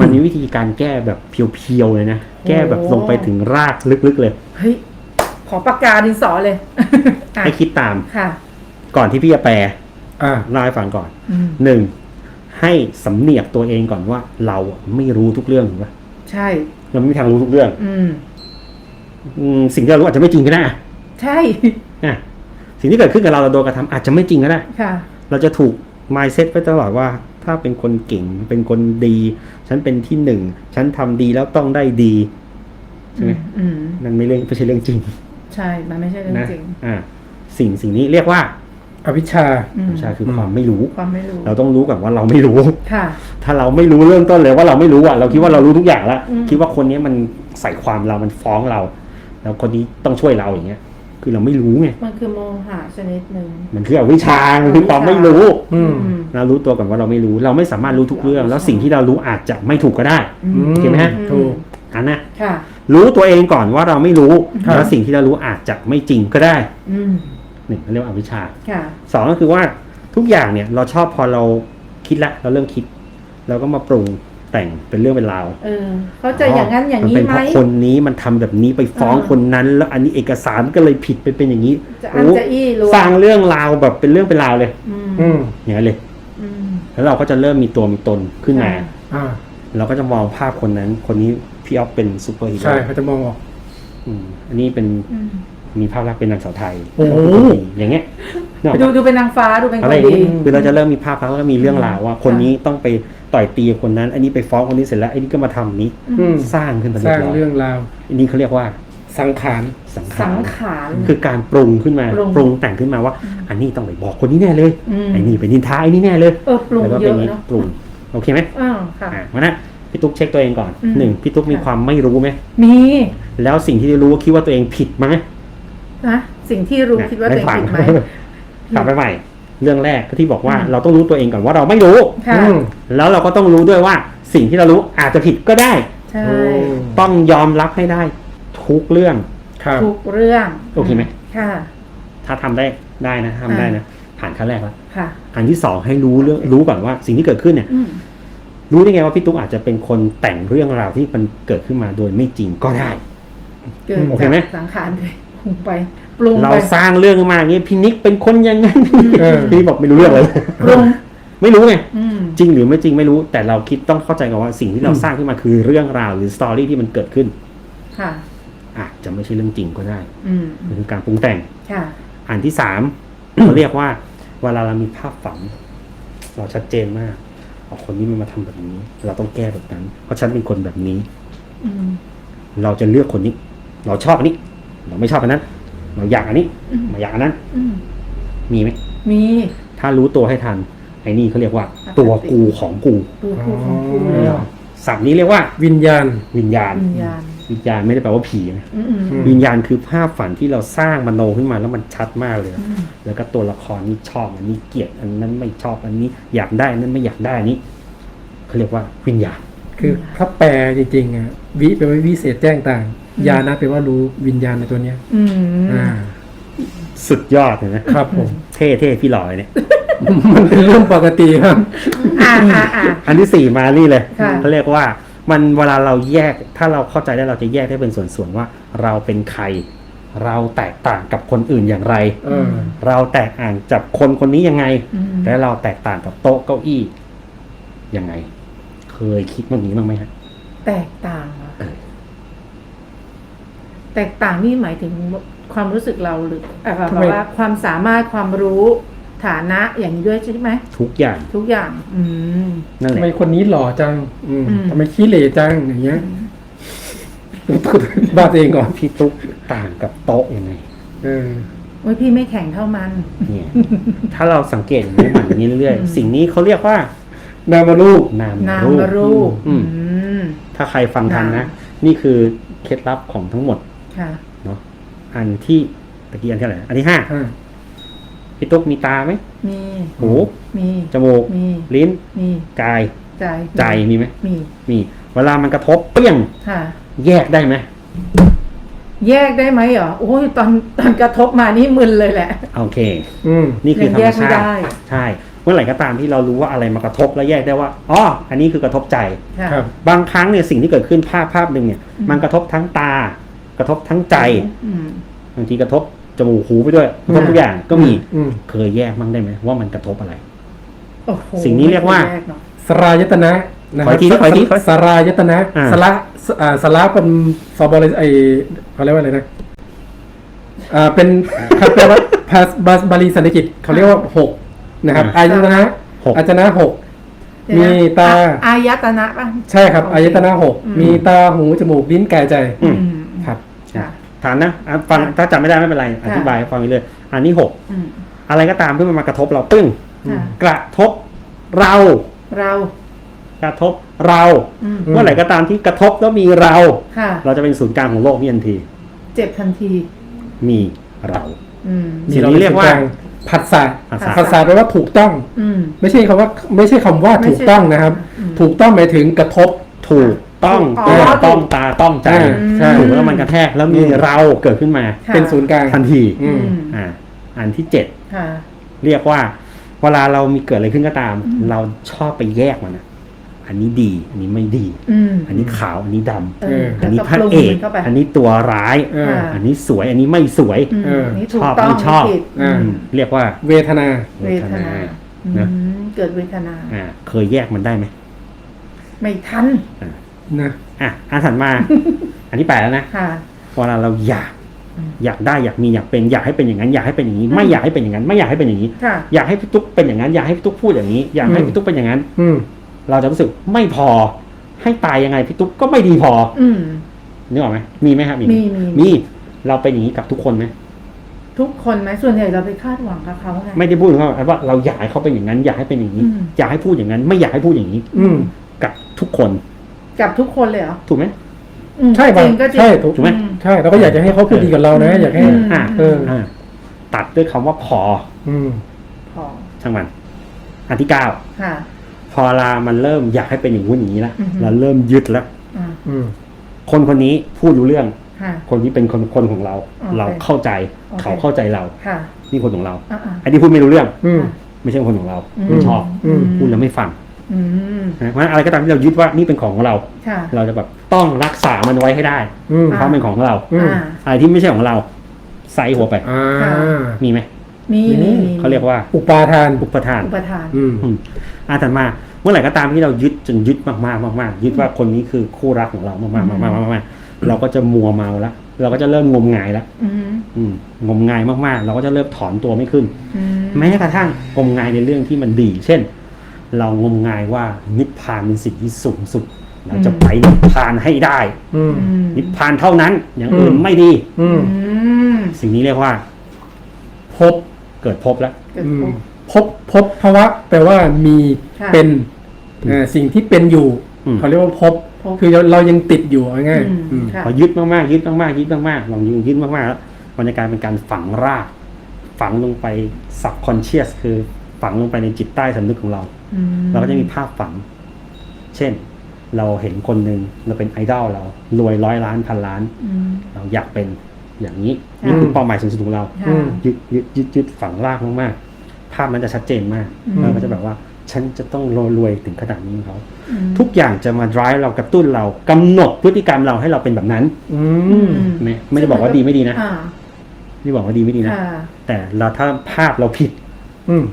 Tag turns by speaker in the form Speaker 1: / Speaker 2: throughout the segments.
Speaker 1: มันมีวิธีการแก้แบบเพียวๆเลยนะ แก้แบบลงไปถึงรากลึกๆเลย
Speaker 2: เฮ้ย ขอปากกาดินสอเลยอะ
Speaker 1: ให้คิดตาม
Speaker 2: ค่ะ
Speaker 1: ก่อนที่พี่จะแปล
Speaker 3: อ่า
Speaker 1: เล่าให้ฟังก่อน
Speaker 2: อืม
Speaker 1: หนึ่ง ให้สำเนียกตัวเองก่อนว่า เราอะไม่รู้ทุกเรื่องถูกปะ
Speaker 2: ใช่
Speaker 1: เราไม่มีทางรู้ทุกเรื่อง
Speaker 2: อืม
Speaker 1: อืมสิ่งที่เรารู้อาจจะไม่จริงก็ได้อะ
Speaker 2: ใช่
Speaker 1: อะสิ่งที่เกิดขึ้นกับเราเราโดนกระทำอาจจะไม่จริงก็ได้
Speaker 2: ค่ะ
Speaker 1: เราจะถูก mindset ไปตลอดว่า ถ้าเป็นคนเก่ง เป็นคนดี ฉันเป็นที่หนึ่ง ฉันทำดีแล้วต้องได้ดีใช่ไหม
Speaker 2: อืม
Speaker 1: นั่นไม่เรื่องไม่ใช่เรื่องจริง
Speaker 2: ใช่ มันไม่ใช่เรื่อง
Speaker 1: นะ
Speaker 2: จริง
Speaker 1: อ่า สิ่งสิ่งนี้เรียกว่า
Speaker 3: อวิชชา
Speaker 2: อืม
Speaker 1: ใช่คือความไม่รู้
Speaker 2: ความไม่รู้
Speaker 1: เราต้องรู้ก่อนว่าเราไม่รู้
Speaker 2: ค่ะ
Speaker 1: ถ้าเราไม่รู้เริ่มต้นเลยว่าเราไม่รู้อะเราคิดว่าเรารู้ทุกอย่างแล้ว
Speaker 2: อืม
Speaker 1: คิดว่าคนนี้มันใส่ความเรามันฟ้องเรา แล้วคนนี้ต้องช่วยเราอย่างเงี้ย คือเราไม่รู้ไง
Speaker 2: มันคือโมหะชนิดหนึ่ง
Speaker 1: มันคืออวิชชามันคือความไม่รู้
Speaker 3: อืม
Speaker 1: เรารู้ตัวก่อนว่าเราไม่รู้ เราไม่สามารถรู้ทุกเรื่อง แล้วสิ่งที่เรารู้อาจจะไม่ถูกก็ได้
Speaker 2: อืม
Speaker 1: โอเคไหมฮะ
Speaker 3: ถูก
Speaker 1: อันนะ
Speaker 2: ค่ะ
Speaker 1: รู้ตัวเองก่อนว่าเราไม่รู้
Speaker 3: ครับ
Speaker 1: แล้วสิ่งที่เรารู้อาจจะไม่จริงก็ได้
Speaker 2: อืม
Speaker 1: หนึ่งเรียกว่าอวิชชา
Speaker 2: ค่ะ
Speaker 1: สองก็คือว่าทุกอย่างเนี่ยเราชอบพอเราคิดละเราเริ่มคิด เราก็มาปรุง แต่งเป็นเรื่องเป็นราว
Speaker 2: เออเขาใจะอย่างนั้นอย่าง
Speaker 1: มั
Speaker 2: นี้
Speaker 1: เป็น
Speaker 2: ไห
Speaker 1: เพ
Speaker 2: ม
Speaker 1: ราะคนนี้มันทำแบบนี้ไปฟ้อง
Speaker 2: อ่า
Speaker 1: คนนั้น แล้วอันนี้เอกสารก็เลยผิดไปเป็นอย่างนี้
Speaker 2: จะอัน
Speaker 1: โอ้
Speaker 2: จะอี้รวม
Speaker 1: สร้างเรื่องราวแบบเป็นเรื่องเป็นราวเลย
Speaker 2: อืม
Speaker 3: อืม
Speaker 1: อย่างนั้นเลย
Speaker 2: อืม
Speaker 1: แล้วเราก็จะเริ่มมีตัวมีตนขึ้นมา
Speaker 2: ค่ะ
Speaker 3: อ่า
Speaker 1: เราก็จะมองภาพคนนั้น คนนี้พี่ออฟเป็นซูเปอร์ฮีโร่
Speaker 3: ใช่เขาจะมองออก
Speaker 1: อืมอันนี้เป็น
Speaker 2: อืม
Speaker 1: มีภาพลักษณ์เป็นนางสาวไทย
Speaker 3: โอ้โห
Speaker 1: อย่างเงี้ยนึกออก
Speaker 2: ดู
Speaker 1: ปะ
Speaker 2: ดูเป็นนางฟ้าดูเป็นค
Speaker 1: อะไร
Speaker 2: น
Speaker 1: อย่าง
Speaker 2: ดี
Speaker 1: เงี้ยคือเราจะเริ่มมีภาพลักษณ์แล้วก็มีเรื่องราวว่า คนนี้ต้องไป ต่อยตีคนนั้น อันนี้ไปฟ้องคนนี้เสร็จแล้วอันนี้ก็มาทำนี้
Speaker 3: อืม
Speaker 1: สร้างขึ้นมา
Speaker 3: สร้าง
Speaker 1: ยบย
Speaker 3: เรื่องราว
Speaker 1: อันนี้เขาเรียกว่า
Speaker 3: สังขาร
Speaker 1: สังขา
Speaker 2: สั
Speaker 1: รง
Speaker 2: ขาร
Speaker 1: คือการปรุงขึ้นมา
Speaker 2: ปรุง
Speaker 1: ปรุงแต่งขึ้นมาว่า อันนี้ต้องไปบอกคนนี้แน่เลย
Speaker 2: อืม
Speaker 1: ไอ้นี่เป็นนินทาไอ้นี่แน่เลย
Speaker 2: เออปรุง
Speaker 1: แล้วก็
Speaker 2: เย
Speaker 1: เป็น
Speaker 2: อะ
Speaker 1: นี้
Speaker 2: เนาะ
Speaker 1: ปรุงโอเคไหม
Speaker 2: อ้าวค่ะ
Speaker 1: อ่าวันนั้นพี่ตุ๊กเช็คตัวเองก่อน
Speaker 2: อืม
Speaker 1: หนึ่งพี่ตุ๊กมี
Speaker 2: ค่ะ
Speaker 1: ความไม่รู้ไหม
Speaker 2: มี
Speaker 1: แล้วสิ่งที่รู้คิดว่าตัวเองผิดไหม
Speaker 2: นะสิ่งที่รู้คิดว่าตัวเองผิดไหม
Speaker 1: กลับไปใหม่ เรื่องแรกก็ที่บอกว่า
Speaker 2: อืม
Speaker 1: เราต้องรู้ตัวเองก่อนว่าเราไม่รู้
Speaker 2: ค่ะ
Speaker 3: อืม
Speaker 1: แล้วเราก็ต้องรู้ด้วยว่าสิ่งที่เรารู้อาจจะผิดก็ได้
Speaker 2: ใช่
Speaker 3: โอ้
Speaker 1: ต้องยอมรับให้ได้ทุกเรื่อง
Speaker 3: ครับ
Speaker 2: ทุกเรื่อง
Speaker 1: โอเคไหม
Speaker 2: ค่ะ
Speaker 1: ถ้าทำได้ได้นะทำได้นะผ่านขั้นแรกแล้ว
Speaker 2: ค่ะ
Speaker 1: อันที่สองให้รู้เรื่องรู้ก่อนว่าสิ่งที่เกิดขึ้นเนี่ย
Speaker 2: อืม
Speaker 1: รู้ได้ไงว่าพี่ตุ๊กอาจจะเป็นคนแต่งเรื่องราวที่มันเกิดขึ้นมาโดยไม่จริงก็ได้
Speaker 2: เกิด
Speaker 1: โอเค
Speaker 2: จาก
Speaker 1: ไหม
Speaker 2: สังขารไปปรุงไป ปรุง
Speaker 1: เรา
Speaker 2: ไป
Speaker 1: สร้างเรื่องมาอย่างนี้พี่นิกเป็นคนอยังไง
Speaker 3: เออ
Speaker 1: พี่บอกไม่รู้เรื่องเลย
Speaker 2: ปรุง
Speaker 1: ไม่รู้ไง
Speaker 2: อืม
Speaker 1: จริงหรือไม่จริงไม่รู้ แต่เราคิดต้องเข้าใจก่อนว่าสิ่งที่เราสร้างขึ้นมาคือเรื่องราวหรือสตอรี่ที่มันเกิดขึ้น
Speaker 2: ค่ะ
Speaker 1: อาจจะไม่ใช่เรื่องจริงก็ได้
Speaker 2: อืม
Speaker 1: มันคือการปรุงแต่ง
Speaker 2: ค่ะ
Speaker 1: อันที่สาม เขาเรียกว่า เวลาเรามีภาพฝัน เราชัดเจนมากเอาคนนี้มันมาทำแบบนี้ เราต้องแก้แบบนั้น เพราะฉันเป็นคนแบบนี้
Speaker 2: อืม
Speaker 1: เราจะเลือกคนนี้ เราชอบอันนี้ เราไม่ชอบอันนั้น เราอยากอันนี้
Speaker 2: อืม
Speaker 1: ไม่อยากอันนั้น
Speaker 2: อืม
Speaker 1: มีไหม
Speaker 2: มี
Speaker 1: ถ้ารู้ตัวให้ทันไอ้นี่เขาเรียกว่าตัวกูของกู
Speaker 2: ตัวคู่ของคู่เลยเหรอ
Speaker 1: ศัพท์นี้เรียกว่า
Speaker 3: วิญญาณ
Speaker 1: วิญญาณ
Speaker 2: วิญญาณ
Speaker 1: วิญญาณไม่ได้แปลว่าผีนะ
Speaker 2: อืมอืม
Speaker 3: อืม
Speaker 1: วิญญาณคือภาพฝันที่เราสร้างมโนขึ้นมาแล้วมันชัดมากเลย
Speaker 2: อืม
Speaker 1: แล้วก็ตัวละครนี้ชอบอันนี้เกลียดอันนั้นไม่ชอบอันนี้ อยากได้อันนั้นไม่อยากได้อันนี้เขาเรียกว่าวิญญาณ
Speaker 3: คือถ้าแปลจริงๆอะวิแปลว่าวิเศษแจ้งต่าง ญาณนะแปลว่ารู้วิญญาณในตัวเนี้ย
Speaker 2: อืม
Speaker 3: อ่า
Speaker 1: สุดยอดเลยนะครับ
Speaker 3: ผม
Speaker 1: เท่เท่พี่หลอยเนี่ย
Speaker 3: มันเป็นเรื่องปกติครับ
Speaker 2: อ่าอ่าอ่า
Speaker 1: อันที่สี่มานี่เลย
Speaker 2: ค่ะ
Speaker 1: เขาเรียกว่า มันเวลาเราแยกถ้าเราเข้าใจได้เราจะแยกได้เป็นส่วนๆว่า เราเป็นใคร เราแตกต่างกับคนอื่นอย่างไร
Speaker 3: เออ
Speaker 1: เราแตกต่างจากคนคนนี้ยังไง
Speaker 2: อืม
Speaker 1: และเราแตกต่างกับโต๊ะเก้าอี้ยังไง เคยคิดแบบนี้บ้างไหมฮะ
Speaker 2: แตกต่างเหรอ
Speaker 1: เออ
Speaker 2: แตกต่างนี่หมายถึงความรู้สึกเราหรือเอ่อแบ
Speaker 3: ทำ
Speaker 2: บ
Speaker 3: ไม
Speaker 2: ว่าความสามารถความรู้ฐานะอย่างนี้ด้วยใช่ไหม
Speaker 1: ทุกอย่าง
Speaker 2: ทุกอย่าง อืม
Speaker 1: นั่นแห
Speaker 3: ทำ
Speaker 1: ละ
Speaker 3: ไมคนนี้หล่อจังอืม
Speaker 2: อืม
Speaker 3: ทำไมขี้เหร่จังอย่างเงี้ยบ้าตัวเองก่อน
Speaker 1: พี่ตุ๊กต่างกับโต๊ะยังไง
Speaker 3: เออ
Speaker 2: โอ้ยพี่ไม่แข่งเท่ามัน
Speaker 1: เนี่ย ถ้าเราสังเกตอย่างนี้มันอย่างนี้เรื่อย
Speaker 2: อืม
Speaker 1: ๆสิ่งนี้เขาเรียกว่า
Speaker 3: นามารูป
Speaker 1: นาม
Speaker 2: นาม
Speaker 1: รูป
Speaker 2: รูป
Speaker 1: อืม
Speaker 2: อืม
Speaker 1: ถ้าใครฟังทัน
Speaker 2: นา
Speaker 1: นะ
Speaker 2: ม
Speaker 1: นี่คือเคล็ดลับของทั้งหมด
Speaker 2: ค่ะ
Speaker 1: เนาะอันที่ตะกี้อันที่อะไหรอันที่ห้า
Speaker 3: อ่า
Speaker 1: พี่ตุ๊กมีตาไหม
Speaker 2: มี
Speaker 1: หู
Speaker 2: มี
Speaker 1: จมูก
Speaker 2: มี
Speaker 1: ลิ้น
Speaker 2: มี
Speaker 1: กาย
Speaker 2: ใจ
Speaker 1: ใจมีไหม
Speaker 2: มี
Speaker 1: มี เวลามันกระทบเปรี้ยง
Speaker 2: ค่ะ
Speaker 1: แยกได้ไหม
Speaker 2: แยกได้ไหมเหรอโอ้ยตอนตอนกระทบมานี่มึนเลยแหละ
Speaker 1: โอเค
Speaker 3: อืม
Speaker 1: นี่คือธร
Speaker 2: ยังแย
Speaker 1: รม
Speaker 2: กไม่
Speaker 1: ชาติ
Speaker 2: ได้
Speaker 1: ใช่พ เมื่อไหร่ก็ตามที่เรารู้ว่าอะไรมากระทบแล้วแยกได้ว่าอ๋ออันนี้คือกระทบใจ
Speaker 2: ค่ะ
Speaker 3: ครับ
Speaker 1: บางครั้งเนี่ยสิ่งที่เกิดขึ้นภาพภาพหนึ่งเนี่ย
Speaker 2: อืม
Speaker 1: มันกระทบทั้งตา กระทบทั้งใจ
Speaker 2: อืม
Speaker 1: บางทีกระทบจมูกหูไปด้วยกระทบทุกอย่างก็มี
Speaker 3: อืม
Speaker 1: เคยแยกมั้งได้ไหมว่ามันกระทบอะไร
Speaker 2: โอ้โห
Speaker 1: สิ่งนี้เรียกว่า
Speaker 2: แเนอะ
Speaker 3: สรายตนะนะค
Speaker 1: ขอ
Speaker 3: รั
Speaker 1: อีกทีนะขออีกที
Speaker 3: สสรายตนะ
Speaker 1: อ่า
Speaker 3: สระสอ่าสระเป็นฟอบอลไอเขาเรียกว่าอะไรนะอ่าเป็นครับแปลว่าภาษาบาลีสันสกฤตเขาเรียกว่าหก นะครับ
Speaker 1: อ่า
Speaker 3: อายตนะ
Speaker 1: หก
Speaker 3: อายตนะหก
Speaker 2: เดี๋ยวนะ
Speaker 3: มีตา
Speaker 2: อะอายตนะป่ะ
Speaker 3: ใช่ครับ
Speaker 2: โอเค
Speaker 3: อายตนะหก
Speaker 2: อืม
Speaker 3: มีตาหูจมูกลิ้นกายใจ
Speaker 1: อืม
Speaker 3: ครับ
Speaker 2: ค่ะ
Speaker 1: ฐานนะอะฟัง
Speaker 2: ค่ะ
Speaker 1: ถ้าจำไม่ได้ไม่เป็นไรอธิบายฟังไปเลยอันนี้หก
Speaker 2: อืม
Speaker 1: อะไรก็ตามที่มันมากระทบเราปึ้ง
Speaker 2: ค่ะ
Speaker 1: กระทบเรา
Speaker 2: เรา
Speaker 1: กระทบเรา
Speaker 2: อืม
Speaker 3: อืม
Speaker 1: เมื่อไหร่ก็ตามที่กระทบแล้วมีเรา
Speaker 2: ค่ะ
Speaker 1: เราจะเป็นศูนย์กลางของโลกนี่ทันที
Speaker 2: เจ็บทันที
Speaker 1: มีเรา
Speaker 2: อืม
Speaker 1: สิ่งนี้เรียกว่า
Speaker 3: ผัสสะ
Speaker 1: ผัสสะ
Speaker 3: ผัสสะแปลว่าถูกต้อง
Speaker 2: อืม
Speaker 3: ไม่ใช่คำว่าไม่ใช่คำว่า
Speaker 2: ไม่
Speaker 3: ถู
Speaker 2: ใช่
Speaker 3: กต้องนะครับ
Speaker 2: อืม
Speaker 3: ถูกต้องหมายถึงกระทบ
Speaker 1: ถูกต้อง
Speaker 2: อ๋อ
Speaker 1: ตัว
Speaker 2: ถูก
Speaker 1: ต้องตาต้องใจ
Speaker 3: อ่าใช่
Speaker 1: ถูกแล้วมันกระแทกแล้วมี
Speaker 3: อืม
Speaker 1: เราเกิดขึ้นมา
Speaker 2: ค่ะ
Speaker 3: เป็นศูนย์กลาง
Speaker 1: ทันที
Speaker 3: อืม
Speaker 1: อ่าอันที่เจ็ด
Speaker 2: ค่ะ
Speaker 1: เรียกว่า เวลาเรามีเกิดอะไรขึ้นก็ตาม เราชอบไปแยกมันนะ อันนี้ดี อันนี้ไม่ดี
Speaker 2: อืม
Speaker 1: อันนี้ขาว อันนี้ดำ
Speaker 2: เออ
Speaker 1: อันนี้
Speaker 2: แล้ว
Speaker 1: พระ
Speaker 2: ปง
Speaker 1: เอก
Speaker 2: มันเข้าไป
Speaker 1: อันนี้ตัวร้าย
Speaker 3: เออ
Speaker 2: ค่ะ
Speaker 1: อันนี้สวย อันนี้ไม่สวย
Speaker 2: อืม
Speaker 3: เออ
Speaker 2: นี่ถู
Speaker 1: ช
Speaker 2: ก
Speaker 1: อบ
Speaker 2: ต้อง
Speaker 1: ไม่ชอบ
Speaker 2: ผิด
Speaker 3: อ่า
Speaker 1: อืม เรียกว่า
Speaker 3: เวทนา
Speaker 2: เวทนา
Speaker 1: นะ
Speaker 2: อืมเกิดเวทนา
Speaker 1: อ่าเคยแยกมันได้ไหม
Speaker 2: ไม่ทัน
Speaker 3: นะ
Speaker 1: อะอันถัดมา อันที่แปดแล้วนะ
Speaker 2: ค่ะ
Speaker 1: เวลาเราอยาก
Speaker 2: อืม
Speaker 1: อยากได้อยากมีอยากเป็นอยากให้เป็นอย่างนั้นอยากให้เป็นอย่างนี้ไม่อยากให้เป็นอย่างนั้น ไม่อยากให้เป็นอย่างนี้
Speaker 2: ค่ะ
Speaker 1: อยากให้พี่ตุ๊กเป็นอย่างนั้น อยากให้พี่ตุ๊กพูดอย่างนี้ อยากให้
Speaker 3: อืม
Speaker 1: พี่ตุ๊กเป็นอย่างนั้น
Speaker 3: อืม
Speaker 1: เราจะรู้สึกไม่พอให้ตายยังไงพี่ตุ๊กก็ไม่ดีพอ
Speaker 2: อืม
Speaker 1: นึกออกไหมมีไหมครับ
Speaker 2: มีมี
Speaker 1: มีเราเป็นอย่างนี้กับทุกคนไหม
Speaker 2: ทุกคนไหมส่วนใหญ่เราไปคาดหวังกับเขาไง
Speaker 1: ไม่ได้พูดถึงว่าว่าเราอยากให้เขาเป็นอย่างนั้น อยากให้เป็นอย่างนี้
Speaker 2: อืม
Speaker 1: อยากให้พูดอย่างนั้น ไม่อยากให้พูดอย่างนี้
Speaker 3: อืม
Speaker 1: กับทุกคน
Speaker 2: กับทุกคนเลยเหรอ
Speaker 1: ถูกไหม
Speaker 2: อืม
Speaker 3: ใช่
Speaker 2: จ
Speaker 3: ป่ะ
Speaker 2: ริงก็จริง
Speaker 3: ใช่ถูก
Speaker 1: ถูกไหม
Speaker 2: อื
Speaker 3: ใช่เราก็อยากจะให้เขาพูดดีกับเรานะ อยากให้
Speaker 2: อืม
Speaker 1: อ่า
Speaker 3: เออ
Speaker 1: อ่าตัดด้วยคำว่าพอ
Speaker 3: อืม
Speaker 2: พอ
Speaker 1: ช่างมันอันที่เก้า
Speaker 2: ค่ะ
Speaker 1: พอลามันเริ่มอยากให้เป็นอย่างนู้นอย่างนี้แล้ว
Speaker 2: อือฮึ
Speaker 1: เราเริ่มยึดแล้ว
Speaker 2: อ่า
Speaker 3: อืม
Speaker 1: คนคนนี้พูดรู้เรื่อง
Speaker 2: ค่ะ
Speaker 1: คนที่เป็นคนคนของเรา
Speaker 2: โอเค
Speaker 1: เราเข้าใจ
Speaker 2: โอเค
Speaker 1: เขาเข้าใจเรา
Speaker 2: ค่ะ
Speaker 1: นี่คนของเรา
Speaker 2: อ่าอ่า
Speaker 1: ไอ้ที่พูดไม่รู้เรื่อง
Speaker 3: อืม
Speaker 1: ไม่ใช่คนของเรา
Speaker 2: อืม
Speaker 1: ไม่ชอบ
Speaker 3: อืม
Speaker 1: พูดแล้วไม่ฟัง
Speaker 2: อืม
Speaker 1: นะเพราะฉะนั้นอะไรก็ตามที่เรายึดว่านี่เป็นของของเรา
Speaker 2: ค่ะ
Speaker 1: เราจะแบบต้องรักษามันไว้ให้ได้
Speaker 3: อืม
Speaker 1: เพราะมันเป็นของเรา
Speaker 3: อืม
Speaker 2: อ่า
Speaker 1: อะไรที่ไม่ใช่ของเรา ใส่หัวไป
Speaker 3: อ่า
Speaker 2: ค่ะ
Speaker 1: มีไหม
Speaker 2: มีมีมี
Speaker 1: เขาเรียกว่า
Speaker 3: อุปาทาน
Speaker 1: อุปทาน
Speaker 2: อุปทาน
Speaker 3: อืม
Speaker 1: อืมอาถัดมาเมื่อไหร่ก็ตามที่เรายึดจนยึดมากๆมากๆยึดว่าคนนี้คือคู่รักของเรามากๆมากๆมากๆมากๆเราก็จะมัวเมาแล้วเราก็จะเริ่มงมงายแล้ว
Speaker 2: อืม
Speaker 1: อืมงมงายมากๆ เราก็จะเริ่มถอนตัวไม่ขึ้น
Speaker 2: อืม
Speaker 1: แม้กระทั่งงมงายในเรื่องที่มันดี เช่น เรางมงายว่านิพพานเป็นสิ่งที่สูงสุด เราจะไปนิพพานให้ได้
Speaker 3: อืม
Speaker 2: อืม
Speaker 1: นิพพานเท่านั้น อย่างอื่น
Speaker 3: อืม
Speaker 1: ไม่ดี
Speaker 3: อืม
Speaker 2: อืม
Speaker 1: สิ่งนี้เรียกว่า
Speaker 3: พบ
Speaker 1: เกิดพบแล้ว
Speaker 2: เกิด
Speaker 3: อื
Speaker 2: พ
Speaker 3: ม
Speaker 2: บ
Speaker 3: พบพบภาวะแปลว่ามี
Speaker 2: ค่ะ
Speaker 3: เป็นอ่าสิ่งที่เป็นอยู่
Speaker 1: อืม
Speaker 3: เขาเรียกว่าพบ
Speaker 2: พบ
Speaker 3: คือเราเรายังติดอยู่เอาง่าย
Speaker 2: อืม
Speaker 3: อืม
Speaker 2: ค่ะ
Speaker 1: พอยึดมากๆยึดมากๆยึดมากๆลองยึดยึดมากๆแล้วมันจะกลายเป็นการฝังราก ฝังลงไป subconscious คือฝังลงไปในจิตใต้สำนึกของเรา
Speaker 2: อืม
Speaker 1: เราก็จะมีภาพฝัง เช่น เราเห็นคนหนึ่งเราเป็นไอดอลเรารวยร้อยล้านพันล้าน
Speaker 2: อืม
Speaker 1: เราอยากเป็น อย่างนี้
Speaker 2: ค่ะ
Speaker 1: นี่คือเป้าหมายสูงสุดของเรา
Speaker 2: ค่ะ
Speaker 1: ยึดยึดยึดยึดฝังรากมากๆ ภาพมันจะชัดเจนมาก
Speaker 2: อืม
Speaker 1: เราก็จะแบบว่า ฉันจะต้องรวยรวยถึงขนาดนี้ของเขา
Speaker 2: อืม
Speaker 1: ทุกอย่างจะมา drive เรากระตุ้นเรากำหนดพฤติกรรมเราให้เราเป็นแบบนั้น
Speaker 3: อื
Speaker 2: อื
Speaker 3: ม
Speaker 2: ม
Speaker 1: ไม่ไม่ได้บอกว่าดีไม่ดีนะ
Speaker 2: อ่า
Speaker 1: ไม่ได้บอกว่าดีไม่ดีนะ
Speaker 2: ค่ะ
Speaker 1: แต่เราถ้าภาพเราผิด
Speaker 3: อืม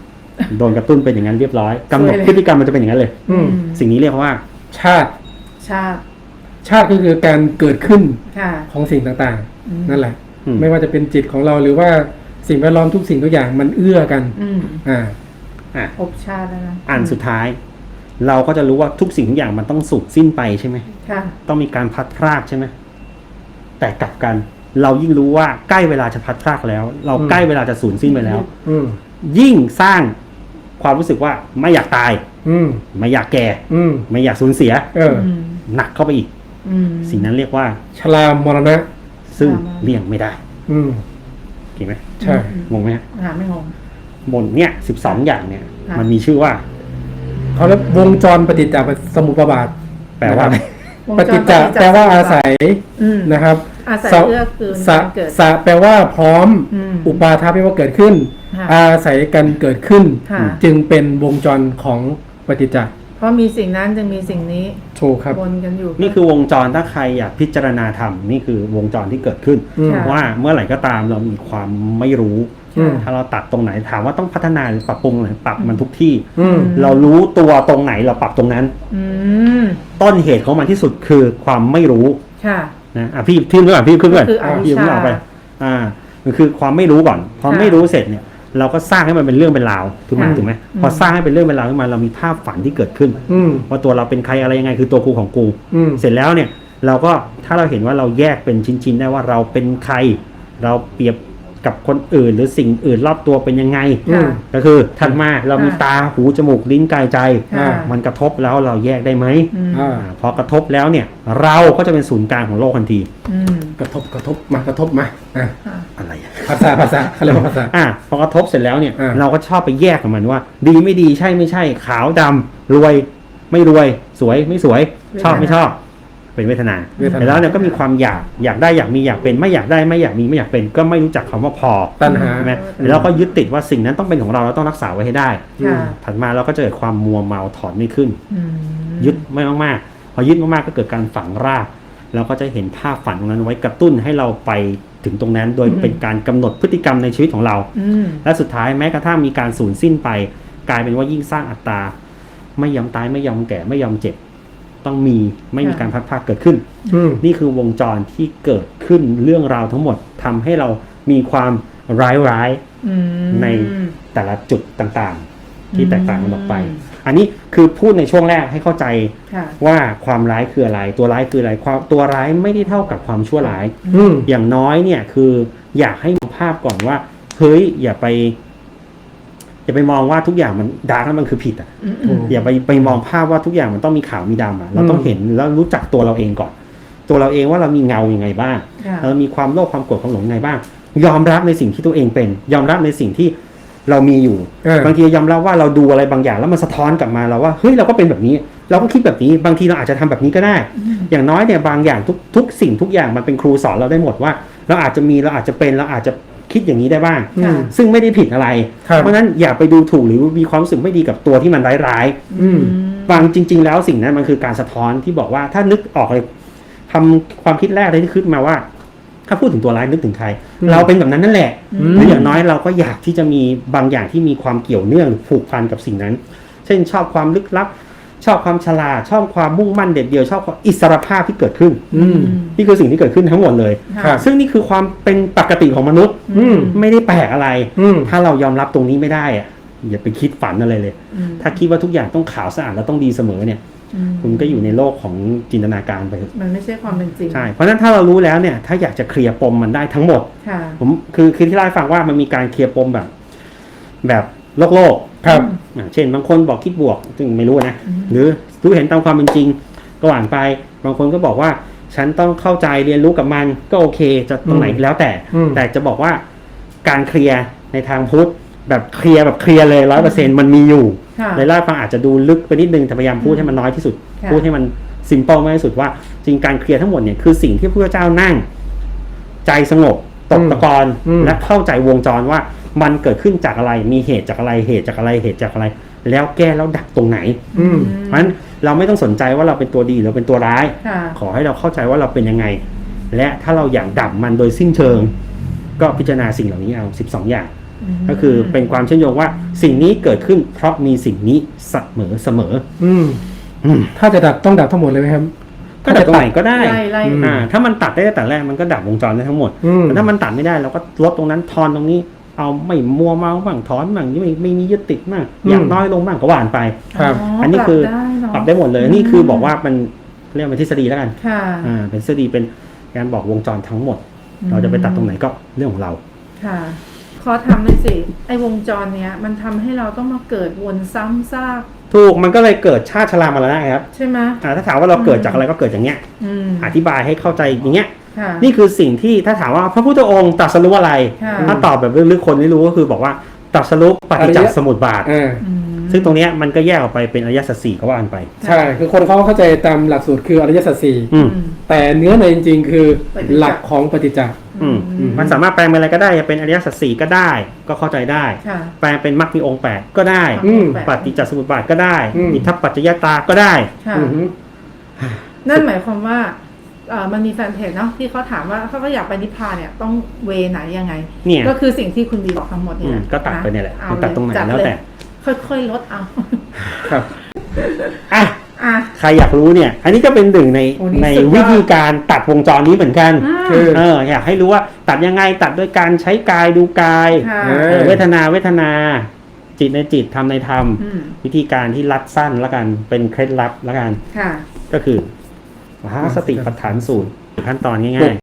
Speaker 1: โดนกระตุ้นเป็นอย่างนั้นเรียบร้อยกำหนด
Speaker 2: สวยเลย
Speaker 1: พฤติกรรมมันจะเป็นอย่างนั้นเลย
Speaker 3: อืม
Speaker 1: สิ่งนี้เรียกว่า
Speaker 3: ชาติ
Speaker 2: ชาติ
Speaker 3: ชาติก็คือการเกิดขึ้น
Speaker 2: ค่ะ
Speaker 3: ของสิ่งต่าง
Speaker 2: อืม
Speaker 3: ๆ นั่นแหละ
Speaker 1: อืม
Speaker 3: ไม่ว่าจะเป็นจิตของเราหรือว่าสิ่งแวดล้อมทุกสิ่งทุกอย่างมันเอื้อกัน
Speaker 2: อืม
Speaker 3: อ่า
Speaker 1: อะ
Speaker 2: พบชาติแล้วนะ
Speaker 1: อันสุดท้าย เราก็จะรู้ว่าทุกสิ่งทุกอย่างมันต้องสูญสิ้นไปใช่ไหม
Speaker 2: ค่ะ
Speaker 1: ต้องมีการพัดพรากใช่ไหมแต่กลับกัน เรายิ่งรู้ว่าใกล้เวลาจะพัดพรากแล้ว เรา
Speaker 3: อืม
Speaker 1: ใกล้เวลาจะสูญสิ้นไปแล้ว
Speaker 3: อืม
Speaker 1: ยิ่งสร้างความรู้สึกว่าไม่อยากตาย
Speaker 3: อืม
Speaker 1: ไม่อยากแก่
Speaker 3: อืม
Speaker 1: ไม่อยากสูญเสีย
Speaker 3: เออ
Speaker 2: อืม
Speaker 1: หนักเข้าไปอีก
Speaker 2: อืม
Speaker 1: สิ่งนั้นเรียกว่า
Speaker 3: ชรามรณะ
Speaker 1: ซึ่ง
Speaker 2: อ่า
Speaker 1: เลี่ยงไม่ได้
Speaker 3: อืม
Speaker 1: เห็นไหม
Speaker 3: ใช่
Speaker 2: อืม
Speaker 1: งงไหมฮะ
Speaker 2: หาไม่งง
Speaker 1: บนเนี่ยสิบสองอย่างเนี่ย
Speaker 2: ค่ะ
Speaker 1: มันมีชื่อว่า
Speaker 3: เขาเรียกวงจรปฏิจจสมุปบาท
Speaker 1: แปลว่าอะไร
Speaker 3: ปฏิจจแปลว่าอาศัย
Speaker 2: อืม
Speaker 3: นะครับ
Speaker 2: อาศัย
Speaker 3: สะ
Speaker 2: เอื้อคือ
Speaker 3: สะ
Speaker 2: การเกิด
Speaker 3: สะแปลว่าพร้อม
Speaker 2: อืม
Speaker 3: อุปาทาแปลว่าเกิดขึ้น
Speaker 2: ค่ะ
Speaker 3: อาศัยกันเกิดขึ้น
Speaker 2: ค่ะ
Speaker 3: จึงเป็นวงจรของปฏิจจ์
Speaker 2: เพ ราะมีสิ่งนั้นจึงมีสิ่งนี้
Speaker 3: ถูกครับ
Speaker 2: วนกันอยู่
Speaker 1: นี่คือวงจรถ้าใครอยากพิจารณาธรรมนี่คือวงจรที่เกิดขึ้น
Speaker 3: อืม
Speaker 2: ค่ะ
Speaker 1: ว่าเมื่อไหร่ก็ตามเรามีความไม่รู้
Speaker 3: อืม
Speaker 1: ถ้าเราตัดตรงไหนถามว่าต้องพัฒนาหรือปรับปรุงไหนปรับมันทุกที่
Speaker 3: อืม
Speaker 1: เรารู้ตัวตรงไหนเราปรับตรงนั้น
Speaker 2: อืม
Speaker 1: ต้นเหตุของมันที่สุดคือความไม่รู้
Speaker 2: ค่ะ
Speaker 1: นะอะพี่ขึ้นก่อนพี่ขึ้นก่อน
Speaker 2: ก็คืออวิชชา
Speaker 1: พี่ขึ้นออกไป อ่า มันคือความไม่รู้ก่อนพอ
Speaker 2: ค่ะ
Speaker 1: ไม่รู้เสร็จเนี่ย เราก็สร้างให้มันเป็นเรื่องเป็นราวถูกไหม
Speaker 2: ค่ะ
Speaker 1: ถูกไหม
Speaker 2: อืม
Speaker 1: พอสร้างให้เป็นเรื่องเป็นราวขึ้นมาเรามีภาพฝันที่เกิดขึ้น
Speaker 3: อืม
Speaker 1: ว่าตัวเราเป็นใครอะไรยังไงคือตัวกูของกู
Speaker 3: อืม
Speaker 1: เสร็จแล้วเนี่ย เราก็ถ้าเราเห็นว่าเราแยกเป็นชิ้นๆได้ว่าเราเป็นใคร เราเปรียบ กับคนอื่น หรือสิ่งอื่นรอบตัวเป็นยังไง
Speaker 3: อืม
Speaker 1: ก็คือถัดมาเรามี
Speaker 2: ค่ะ
Speaker 1: ตาหูจมูกลิ้นกายใจ
Speaker 2: ค่ะ
Speaker 1: มันกระทบแล้วเราแยกได้ไหม
Speaker 2: อืม
Speaker 3: อ่า
Speaker 1: อ่าพอกระทบแล้วเนี่ย เราก็จะเป็นศูนย์กลางของโลกทันที
Speaker 2: อืม
Speaker 3: กระทบกระทบมากระทบมาอะ
Speaker 2: ค่ะ
Speaker 1: อะไรอะ
Speaker 3: ภาษาภาษาเขาเรียกว่าภาษา
Speaker 1: อะพอกระทบเสร็จแล้วเนี่ย
Speaker 3: อ่า
Speaker 1: เราก็ชอบไปแยกกับมันว่า ดีไม่ดีใช่ไม่ใช่ขาวดำรวย ไม่รวยสวยไม่สวย ชอบไม่ชอบ เป็นเวทนา
Speaker 3: เวทนา
Speaker 1: แต่แล้วเนี่ยก็มีความอยากอยากได้อยากมีอยากเป็นไม่อยากได้ไม่อยากมีไม่อยากเป็น ก็ไม่รู้จักคำว่าพอ
Speaker 3: ตัณหา
Speaker 1: ใช่ไหมแล้วก็ยึดติดว่าสิ่งนั้นต้องเป็นของเราเราต้องรักษาไว้ให้ได้
Speaker 2: ค่ะ
Speaker 1: ถัดมาเราก็จะเกิดความมัวเมาถอนไม่ขึ้น
Speaker 2: อืม
Speaker 1: ยึดไม่มากๆพอยึดมากๆก็เกิดการฝังรากเราก็จะเห็นภาพฝันตรงนั้นไว้กระตุ้นให้เราไปถึงตรงนั้น โดยเป็นการกำหนดพฤติกรรมในชีวิตของเรา
Speaker 2: อืม
Speaker 1: และสุดท้ายแม้กระทั่งมีการสูญสิ้นไป กลายเป็นว่ายิ่งสร้างอัตรา ไม่ยอมตายไม่ยอมแก่ไม่ยอมเจ็บ ต้องมีไม่มีการพัดพรากเกิดขึ้น
Speaker 3: อืม
Speaker 1: นี่คือวงจรที่เกิดขึ้นเรื่องราวทั้งหมดทำให้เรามีความร้ายร้ายๆ
Speaker 2: อืม
Speaker 1: ในแต่ละจุดต่างๆ ที่แตกต่างกันออกไป
Speaker 2: อืม
Speaker 1: อันนี้คือพูดในช่วงแรกให้เข้าใจ
Speaker 2: ค่ะ
Speaker 1: ว่าความร้ายคืออะไร ตัวร้ายคืออะไรความตัวร้ายไม่ได้เท่ากับความชั่วร้าย
Speaker 3: อืม
Speaker 1: อย่างน้อยเนี่ยคืออยากให้มองภาพก่อนว่าเฮ้ยอย่าไป อย่าไปมองว่าทุกอย่างมันดาร์กแล้วมันคือผิดอะ
Speaker 2: อืมอืม
Speaker 1: อย่าไปไปมองภาพว่าทุกอย่างมันต้องมีขาวมีดำอะเราต้อง
Speaker 3: อืม
Speaker 1: เห็นแล้วรู้จักตัวเราเองก่อน ตัวเราเองว่าเรามีเงายังไงบ้าง
Speaker 2: ค่ะ
Speaker 1: เรามีความโลภความโกรธความหลงยังไงบ้าง ยอมรับในสิ่งที่ตัวเองเป็น ยอมรับในสิ่งที่เรามีอยู่
Speaker 3: เออ
Speaker 1: บางทียอมรับว่าเราดูอะไรบางอย่างแล้วมันสะท้อนกลับมาเราว่าเฮ้ยเราก็เป็นแบบนี้ เราก็คิดแบบนี้ บางทีเราอาจจะทำแบบนี้ก็ได้ อย่างน้อยเนี่ยบางอย่างทุกทุกสิ่งทุกอย่างมันเป็นครูสอนเราได้หมดว่า เราอาจจะมีเราอาจจะเป็นเราอาจจะ คิดอย่างนี้ได้บ้าง
Speaker 3: อืม
Speaker 1: ซึ่งไม่ได้ผิดอะไร
Speaker 3: ครับ
Speaker 1: เพราะฉะนั้นอย่าไปดูถูกหรือมีความรู้สึกไม่ดีกับตัวที่มันร้าย
Speaker 3: อืม
Speaker 1: ๆบางจริง ๆ แล้วสิ่งนั้นมันคือการสะท้อนที่บอกว่าถ้านึกออกเลยทำความคิดแรกเลยที่ขึ้นมาว่า ถ้าพูดถึงตัวร้ายนึกถึงใคร
Speaker 3: อืม
Speaker 1: เราเป็นแบบนั้นนั่นแหละ
Speaker 3: อืม
Speaker 1: หรืออย่างน้อยเราก็อยากที่จะมีบางอย่างที่มีความเกี่ยวเนื่องหรือผูกพันกับสิ่งนั้น เช่นชอบความลึกลับ ชอบความฉลาด ชอบความมุ่งมั่นเด็ดเดียว ชอบความอิสรภาพที่เกิดขึ้น
Speaker 3: อืม
Speaker 1: นี่คือสิ่งที่เกิดขึ้นทั้งหมดเลย
Speaker 3: ครับ
Speaker 1: ซึ่งนี่คือความเป็นปกติของมนุษย์
Speaker 3: อืม
Speaker 1: ไม่ได้แปลกอะไร
Speaker 3: อืม
Speaker 1: ถ้าเรายอมรับตรงนี้ไม่ได้อะอย่าไปคิดฝันอะไรเลย
Speaker 2: อืม
Speaker 1: ถ้าคิดว่าทุกอย่างต้องขาวสะอาดแล้วต้องดีเสมอเนี่ย
Speaker 2: อืม
Speaker 1: คุณก็อยู่ในโลกของจินตนาการไปเถอะ
Speaker 2: มันไม่ใช่ความเป็นจริง
Speaker 1: ใช่ เพราะฉะนั้นถ้าเรารู้แล้วเนี่ย ถ้าอยากจะเคลียร์ปมมันได้ทั้งหมด
Speaker 2: ค่ะ
Speaker 1: ผมคือคือที่เล่าให้ฟังว่ามันมีการเคลียร์ปมแบบ แบบโลกโลก
Speaker 3: ครับ
Speaker 1: อ่า เช่นบางคนบอกคิดบวกซึ่งไม่รู้นะ
Speaker 2: อืม
Speaker 1: หรือรู้เห็นตามความเป็นจริงก็หวานไป บางคนก็บอกว่า ฉันต้องเข้าใจเรียนรู้กับมันก็โอเค จะตรงไหน
Speaker 3: อืม
Speaker 1: แล้วแต่
Speaker 3: อืม
Speaker 1: แต่จะบอกว่าการเคลียร์ในทางพุทธแบบเคลียร์แบบเคลียร์เลยร้อยเปอร์เซ็นมันมีอยู่
Speaker 2: ค่ะ
Speaker 1: ในล่าให้ฟังอาจจะดูลึกไปนิดนึงแต่พยายามพูดให้มันน้อยที่สุด
Speaker 2: ค่ะ
Speaker 1: พูดให้มันซิมเปิลมากที่สุดว่า จริงการเคลียร์ทั้งหมดเนี่ยคือสิ่งที่พระพุทธเจ้านั่ง ใจสงบตกตะกอน
Speaker 3: อืม
Speaker 1: และเข้าใจวงจรว่า มันเกิดขึ้นจากอะไร มีเหตุจากอะไร เหตุจากอะไร เหตุจากอะไร แล้วแก้แล้วดับตรงไหน
Speaker 3: อืม
Speaker 1: เพราะฉะนั้นเราไม่ต้องสนใจว่าเราเป็นตัวดีหรือเป็นตัวร้าย
Speaker 2: ค่ะ
Speaker 1: ขอให้เราเข้าใจว่าเราเป็นยังไง และถ้าเราอยากดับมันโดยสิ้นเชิง ก็พิจารณาสิ่งเหล่านี้เอา 12 อย่าง
Speaker 2: ม
Speaker 1: ก็คือเป็นความเชื่อมโยงว่าสิ่งนี้เกิดขึ้นเพราะมีสิ่งนี้เสมอเสมอ
Speaker 3: อืม
Speaker 1: อืม
Speaker 3: ถ้าจะดับต้องดับทั้งหมดเลยไหมครับ
Speaker 1: ก็ดับตรงไหนก็ได้
Speaker 2: ไล่ไล่
Speaker 3: อืม
Speaker 1: อ่า ถ้ามันตัดได้ตั้งแต่แรกมันก็ดับวงจรได้ทั้งหมด
Speaker 3: อืม
Speaker 1: แต่ถ้ามันตัดไม่ได้เราก็ลดตรงนั้นทอนตรงนี้ เอาไม่มัวเมาบ้างถอนบ้างไม่ไม่มียึดติดบ้าง
Speaker 3: อืม
Speaker 1: อย่างน้อยลงบ้างก็หวานไป
Speaker 3: ครับ
Speaker 1: อันนี้คือ
Speaker 2: ปรับได้เนอะ
Speaker 1: ปรับได้หมดเลยนี่คือบอกว่ามันเรียกว่าเป็นทฤษฎีแล้วกัน
Speaker 2: ค่ะ
Speaker 1: อ่าเป็นทฤษฎีเป็นการบอกวงจรทั้งหมด เราจะไปตัดตรงไหนก็เรื่องของเรา
Speaker 2: ค่ะขอทำเลยสิไอ้วงจรเนี้ยมันทำให้เราต้องมาเกิดวนซ้ำซาก
Speaker 1: ถูกมันก็เลยเกิดชาติชรามาแล้วนะครับ
Speaker 2: ใช่ไหม
Speaker 1: อ่าถ้าถามว่าเราเกิดจากอะไรก็เกิดอย่างเงี้ย
Speaker 2: อืม
Speaker 1: อธิบายให้เข้าใจอย่างเงี้ย
Speaker 2: ค่ะ
Speaker 1: นี่คือสิ่งที่ถ้าถามว่าพระพุทธองค์ตรัสรู้อะไร
Speaker 2: ค่ะ
Speaker 1: ถ้าตอบแบบลึกๆคนไม่รู้ก็คือบอกว่าตรัสรู้ปฏิจจสมุปบาท
Speaker 3: เออ
Speaker 2: อืม
Speaker 1: ซึ่งตรงเนี้ยมันก็แยกออกไปเป็นอริยสัจสี่ก็ว่ากันไป
Speaker 3: ใช่ คือคนเขาเข้าใจตามหลักสูตรคืออริยสัจสี่
Speaker 1: อืม
Speaker 3: แต่เนื้อในจริงๆ คือ
Speaker 2: ปฏิจจ์
Speaker 3: หลักของปฏิจจ์
Speaker 1: อืม
Speaker 3: อืม
Speaker 1: มันสามารถแปลงเป็นอะไรก็ได้จะเป็นอริยสัจสี่ก็ได้ ก็เข้าใจได้
Speaker 2: ค่ะ
Speaker 1: แปลงเป็นมรรคมีองค์แปดก็ได้
Speaker 3: อืม
Speaker 2: แบบ
Speaker 1: ปฏิจจสมุปบาทก็ได้
Speaker 3: อืม
Speaker 1: อิทัปปัจจยตาก็ได้
Speaker 2: ค่ะ
Speaker 3: อือฮึ
Speaker 2: นั่นหมายความว่าเอ่อ มันมีแฟนเพจเนาะที่เขาถามว่าเขาก็อยากไปนิพพานเนี่ยต้องเวไหนยังไง
Speaker 1: เนี่ย
Speaker 2: ก็คือสิ่งที่คุณบีบอกทั้งหมด
Speaker 1: อื
Speaker 2: นี่
Speaker 1: ม
Speaker 2: แหละ
Speaker 1: ก็ตัดไปเนี่ยแหละ
Speaker 2: เอา
Speaker 1: มันตัดตรงไหน
Speaker 2: จั
Speaker 1: แล้วแต่
Speaker 2: ค่อยๆลดเอา
Speaker 3: ครับ
Speaker 1: อะ
Speaker 2: อะ
Speaker 1: ใครอยากรู้เนี่ย อันนี้ก็เป็นหนึ่งใน
Speaker 2: โอ้นี่
Speaker 1: ใน
Speaker 2: สุดยอด
Speaker 1: วิธีการตัดวงจรนี้เหมือนกัน
Speaker 3: คือ
Speaker 1: เอออยากให้รู้ว่าตัดยังไงตัดด้วยการใช้กายดูกาย
Speaker 2: ค่ะ
Speaker 3: เอ
Speaker 1: เออเวทนาเวทนา จิตในจิตธรรมในธรรม
Speaker 2: อืม
Speaker 1: วิธีการที่รัดสั้นแล้วกันเป็นเคล็ดลับแล้วกัน
Speaker 2: ค่ะ
Speaker 1: ก็คือม หาสติปัฏฐานสูตรขั้นตอนง่าย